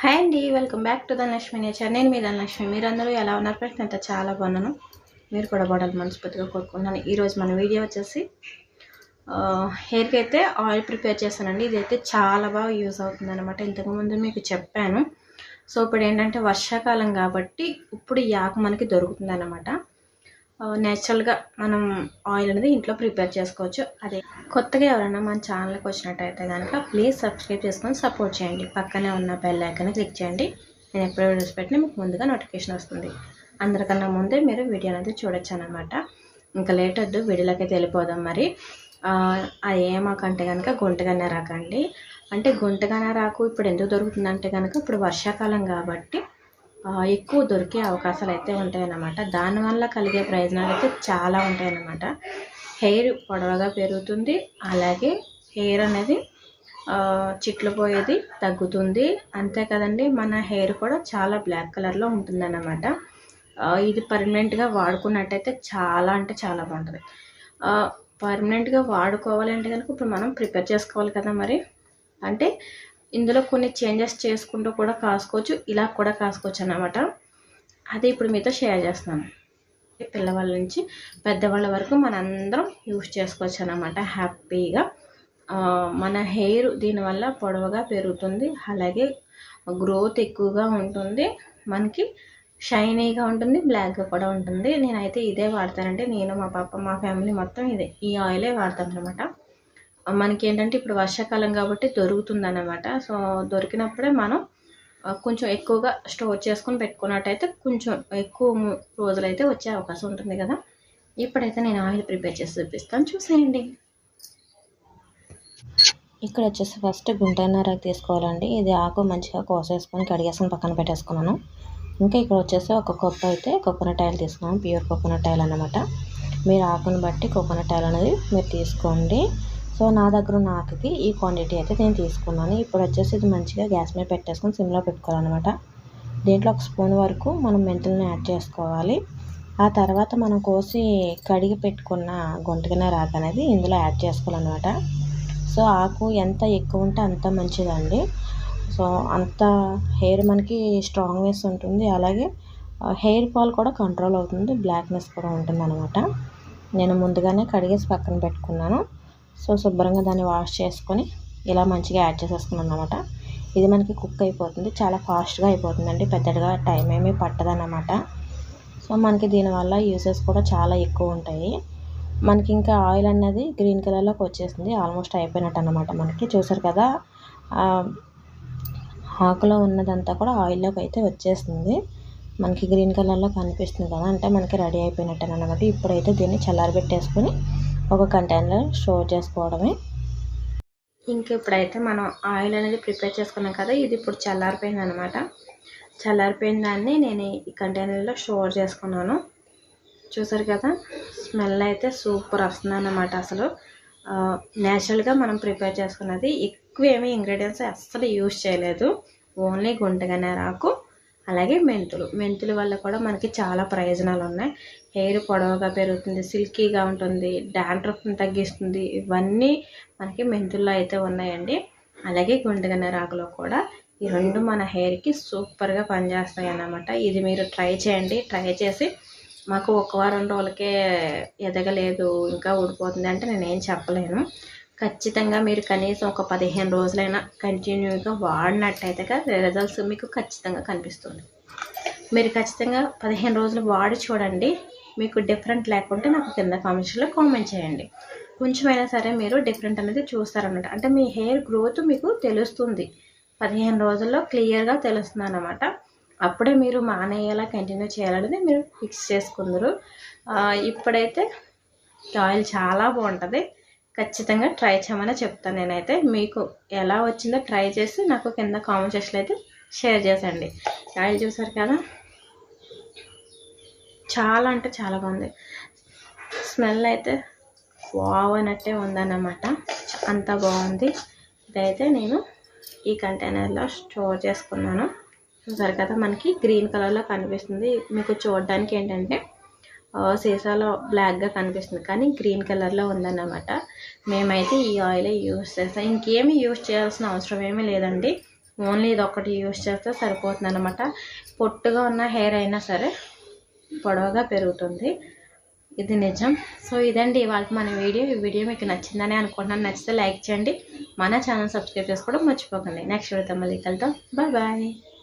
Hi అండి welcome back to Dhanalakshmi nature నేను మీ ధనలక్ష్మి మీరందరూ ఎలా ఉన్నారు? ఫ్రెండ్స్ నేను చాలా బాగున్నాను. మీరు కూడా బాడాలి మనస్ఫూర్తిగా కోరుకున్నాను ఈరోజు మన వీడియో వచ్చేసి హెయిర్కి అయితే ఆయిల్ ప్రిపేర్ చేశానండి ఇదైతే చాలా బాగా యూజ్ అవుతుంది అనమాట ఇంతకుముందు మీకు చెప్పాను. సో ఇప్పుడు ఏంటంటే వర్షాకాలం కాబట్టి ఇప్పుడు ఈ మనకి దొరుకుతుంది అనమాట నేచురల్గా మనం ఆయిల్ అనేది ఇంట్లో ప్రిపేర్ చేసుకోవచ్చు. అదే కొత్తగా ఎవరైనా మన ఛానల్కి వచ్చినట్టయితే కనుక ప్లీజ్ సబ్స్క్రైబ్ చేసుకొని సపోర్ట్ చేయండి. పక్కనే ఉన్న బెల్ ఐకాన్ క్లిక్ చేయండి. నేను ఎప్పుడో వీడియోస్ పెట్టినా మీకు ముందుగా నోటిఫికేషన్ వస్తుంది. అందరికన్నా ముందే మీరు వీడియో అనేది చూడొచ్చు అనమాట ఇంకా లేట్ వద్దు వీడియోలోకి వెళ్ళిపోదాం మరి. అది ఏమాకంటే కనుక గుంటగానే రాకండి. అంటే గుంటగానే రాకు ఇప్పుడు ఎందుకు దొరుకుతుందంటే కనుక ఇప్పుడు వర్షాకాలం కాబట్టి ఎక్కువ దొరికే అవకాశాలు అయితే ఉంటాయన్నమాట. దానివల్ల కలిగే ప్రయోజనాలు అయితే చాలా ఉంటాయన్నమాట. హెయిర్ పొడవగా పెరుగుతుంది అలాగే హెయిర్ అనేది చిట్లు పోయేది తగ్గుతుంది. అంతే కదండి మన హెయిర్ కూడా చాలా బ్లాక్ కలర్లో ఉంటుందన్నమాట. ఇది పర్మనెంట్గా వాడుకున్నట్టయితే చాలా అంటే చాలా బాగుంటుంది. పర్మనెంట్గా వాడుకోవాలంటే కనుక ఇప్పుడు మనం ప్రిపేర్ చేసుకోవాలి కదా మరి. అంటే ఇందులో కొన్ని చేంజెస్ చేసుకుంటూ కూడా కాసుకోవచ్చు ఇలా కూడా కాసుకోవచ్చు అనమాట అది ఇప్పుడు మీతో షేర్ చేస్తున్నాను. పిల్లవాళ్ళ నుంచి పెద్దవాళ్ళ వరకు మనందరం యూస్ చేసుకోవచ్చు అనమాట హ్యాపీగా. మన హెయిర్ దీనివల్ల పొడవుగా పెరుగుతుంది అలాగే గ్రోత్ ఎక్కువగా ఉంటుంది మనకి షైనీగా ఉంటుంది బ్లాక్గా కూడా ఉంటుంది. నేనైతే ఇదే వాడతానంటే నేను మా పాప మా ఫ్యామిలీ మొత్తం ఇదే ఈ ఆయిలే వాడతాను అనమాట మనకి ఏంటంటే ఇప్పుడు వర్షాకాలం కాబట్టి దొరుకుతుంది అనమాట సో దొరికినప్పుడే మనం కొంచెం ఎక్కువగా స్టోర్ చేసుకొని పెట్టుకున్నట్టయితే కొంచెం ఎక్కువ రోజులైతే వచ్చే అవకాశం ఉంటుంది కదా. ఇప్పుడైతే నేను ఆయిల్ ప్రిపేర్ చేసి చూపిస్తాను. చూసేయండి. ఇక్కడ వచ్చేసి ఫస్ట్ గుంటన్నర తీసుకోవాలండి. ఇది ఆకు మంచిగా కోసేసుకొని కడిగేసుకొని పక్కన పెట్టేసుకున్నాను. ఇంకా ఇక్కడ వచ్చేసి ఒక కొత్త అయితే కోకోనట్ ఆయిల్ తీసుకున్నాను. ప్యూర్ కోకోనట్ ఆయిల్ అనమాట మీరు ఆకును బట్టి కోకోనట్ ఆయిల్ అనేది మీరు తీసుకోండి. సో నా దగ్గర ఉన్న ఆకుకి ఈ క్వాంటిటీ అయితే నేను తీసుకున్నాను. ఇప్పుడు వచ్చేసి ఇది మంచిగా గ్యాస్ మీద పెట్టేసుకొని సిమ్లో పెట్టుకోవాలన్నమాట. దీంట్లో ఒక స్పూన్ వరకు మనం మెంతులను యాడ్ చేసుకోవాలి. ఆ తర్వాత మనం కోసి కడిగి పెట్టుకున్న గొంతుకిన రాక అనేది ఇందులో యాడ్ చేసుకోవాలన్నమాట. సో ఆకు ఎంత ఎక్కువ ఉంటే అంత మంచిదండి. సో అంత హెయిర్ మనకి స్ట్రాంగ్నెస్ ఉంటుంది. అలాగే హెయిర్ ఫాల్ కూడా కంట్రోల్ అవుతుంది. బ్లాక్నెస్ కూడా ఉంటుంది అనమాట నేను ముందుగానే కడిగేసి పక్కన పెట్టుకున్నాను. సో శుభ్రంగా దాన్ని వాష్ చేసుకొని ఇలా మంచిగా యాడ్ చేసేసుకున్నాను అనమాట ఇది మనకి కుక్ అయిపోతుంది. చాలా ఫాస్ట్గా అయిపోతుందండి. పెద్దగా టైం ఏమీ పట్టదన్నమాట. సో మనకి దీనివల్ల యూసెస్ కూడా చాలా ఎక్కువ ఉంటాయి. మనకి ఇంకా ఆయిల్ అనేది గ్రీన్ కలర్లోకి వచ్చేసింది. ఆల్మోస్ట్ అయిపోయినట్టు అనమాట మనకి. చూసారు కదా ఆకులో ఉన్నదంతా కూడా ఆయిల్లోకి అయితే వచ్చేస్తుంది మనకి గ్రీన్ కలర్లో కనిపిస్తుంది కదా అంటే మనకి రెడీ అయిపోయినట్టు అనమాట ఇప్పుడైతే దీన్ని చల్లారబెట్టేసుకొని ఒక కంటైనర్ స్టోర్ చేసుకోవడమే. ఇంక ఇప్పుడైతే మనం ఆయిల్ అనేది ప్రిపేర్ చేసుకున్నాం కదా ఇది ఇప్పుడు చల్లారిపోయింది అనమాట చల్లారిపోయిన దాన్ని నేను ఈ కంటైనర్లో స్టోర్ చేసుకున్నాను. చూసారు కదా స్మెల్ అయితే సూపర్ వస్తుంది అన్నమాట అసలు న్యాచురల్గా మనం ప్రిపేర్ చేసుకున్నది ఎక్కువ ఏమి ఇంగ్రీడియంట్స్ అస్సలు యూజ్ చేయలేదు. ఓన్లీ గుంటగానే రాకు. అలాగే మెంతులు. మెంతుల వల్ల కూడా మనకి చాలా ప్రయోజనాలు ఉన్నాయి హెయిర్ పొడవుగా పెరుగుతుంది సిల్కీగా ఉంటుంది డాండ్రఫ్ని తగ్గిస్తుంది. ఇవన్నీ మనకి మెంతుల్లో అయితే ఉన్నాయండి. అలాగే గుండెగన్న రాకులో కూడా ఈ రెండు మన హెయిర్కి సూపర్గా పనిచేస్తాయి అన్నమాట ఇది మీరు ట్రై చేయండి. ట్రై చేసి మాకు ఒక వారం రోజులకే ఎదగలేదు ఇంకా ఊడిపోతుంది అంటే నేనేం చెప్పలేను. ఖచ్చితంగా మీరు కనీసం ఒక పదిహేను రోజులైనా కంటిన్యూగా వాడినట్టయితే రిజల్ట్స్ మీకు ఖచ్చితంగా కనిపిస్తుంది. మీరు ఖచ్చితంగా పదిహేను రోజులు వాడి చూడండి మీకు డిఫరెంట్ లేకుంటే నాకు కింద కామెంట్స్లో కామెంట్ చేయండి. కొంచెమైనా సరే మీరు డిఫరెంట్ అనేది చూస్తారనమాట అంటే మీ హెయిర్ గ్రోత్ మీకు తెలుస్తుంది. పదిహేను రోజుల్లో క్లియర్గా తెలుస్తుంది అనమాట అప్పుడే మీరు మానేయాలా కంటిన్యూ చేయాలనేది మీరు ఫిక్స్ చేసుకుందరు. ఇప్పుడైతే ఆయిల్ చాలా బాగుంటుంది. ఖచ్చితంగా ట్రై చేయమని చెప్తాను. నేనైతే మీకు ఎలా వచ్చిందో ట్రై చేసి నాకు కింద కామెంట్ సెక్షన్లో అయితే షేర్ చేసండి ఆయిల్ చూసారు కదా? చాలా అంటే చాలా బాగుంది. స్మెల్ అయితే వావ్ అన్నట్టే ఉందన్నమాట. అంత బాగుంది. ఇదైతే నేను ఈ కంటైనర్లో స్టోర్ చేసుకున్నాను. చూసారు కదా? మనకి గ్రీన్ కలర్లో కనిపిస్తుంది. మీకు చూడడానికి ఏంటంటే సీసాలో బ్లాక్గా కనిపిస్తుంది. కానీ గ్రీన్ కలర్లో ఉందన్నమాట. మేమైతే ఈ ఆయిల్ యూస్ చేస్తాం. ఇంకేమి యూస్ చేయాల్సిన అవసరం ఏమీ లేదండి. ఓన్లీ ఇది ఒకటి యూస్ చేస్తే సరిపోతుంది అనమాట పొట్టుగా ఉన్న హెయిర్ అయినా సరే పొడవగా పెరుగుతుంది. ఇది నిజం. సో ఇదండి ఇవాళ మన వీడియో. ఈ వీడియో మీకు నచ్చిందని అనుకుంటున్నాను. నచ్చితే లైక్ చేయండి. మన ఛానల్ సబ్స్క్రైబ్ చేసుకోవడం మర్చిపోకండి. నెక్స్ట్ వీడియోతో మళ్ళీ కలుద్దాం. Bye bye